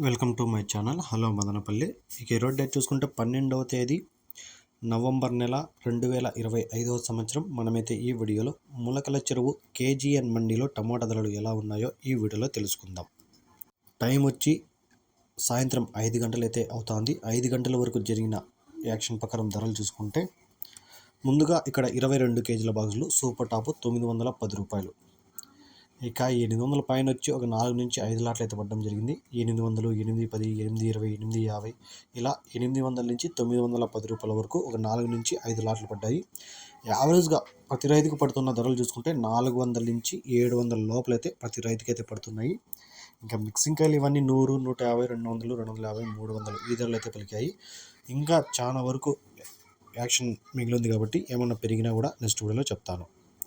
Welcome to my channel. Hello Madanapalle. ఇక ఈరోజు date చూసుకుంటే పన్నెండవ తేదీ నవంబర్ నెల రెండు వేల ఇరవై ఐదవ సంవత్సరం. మనమైతే ఈ వీడియోలో ములకల చెరువు కేజీఎన్ మండీలో టమోటా ధరలు ఎలా ఉన్నాయో ఈ వీడియోలో తెలుసుకుందాం. టైం వచ్చి సాయంత్రం ఐదు గంటలైతే అవుతోంది. ఐదు గంటల వరకు జరిగిన యాక్షన్ ప్రకారం ధరలు చూసుకుంటే ముందుగా ఇక్కడ ఇరవై రెండు కేజీల బాక్సులు సూపర్ టాప్ తొమ్మిది వందల పది రూపాయలు. ఇక ఎనిమిది వందల పైన వచ్చి ఒక నాలుగు నుంచి ఐదు లాట్లు అయితే పడడం జరిగింది. ఎనిమిది వందలు ఎనిమిది పది ఎనిమిది ఇరవై ఎనిమిది యాభై ఇలా ఎనిమిది వందల నుంచి తొమ్మిది వందల పది రూపాయల వరకు ఒక నాలుగు నుంచి ఐదు లాట్లు పడ్డాయి. యావరేజ్గా ప్రతి రైతుకు పడుతున్న ధరలు చూసుకుంటే నాలుగు వందల నుంచి ఏడు వందల లోపలైతే ప్రతి రైతుకి అయితే పడుతున్నాయి. ఇంకా మిక్సింగ్ కాయలు ఇవన్నీ నూరు నూట యాభై రెండు వందలు రెండు వందల యాభై మూడు వందలు ఈ ధరలు అయితే పలికాయి. ఇంకా చాలా వరకు యాక్షన్ మిగిలింది కాబట్టి ఏమన్నా పెరిగినా కూడా నెక్స్ట్ వీడియోలో చెప్తాను.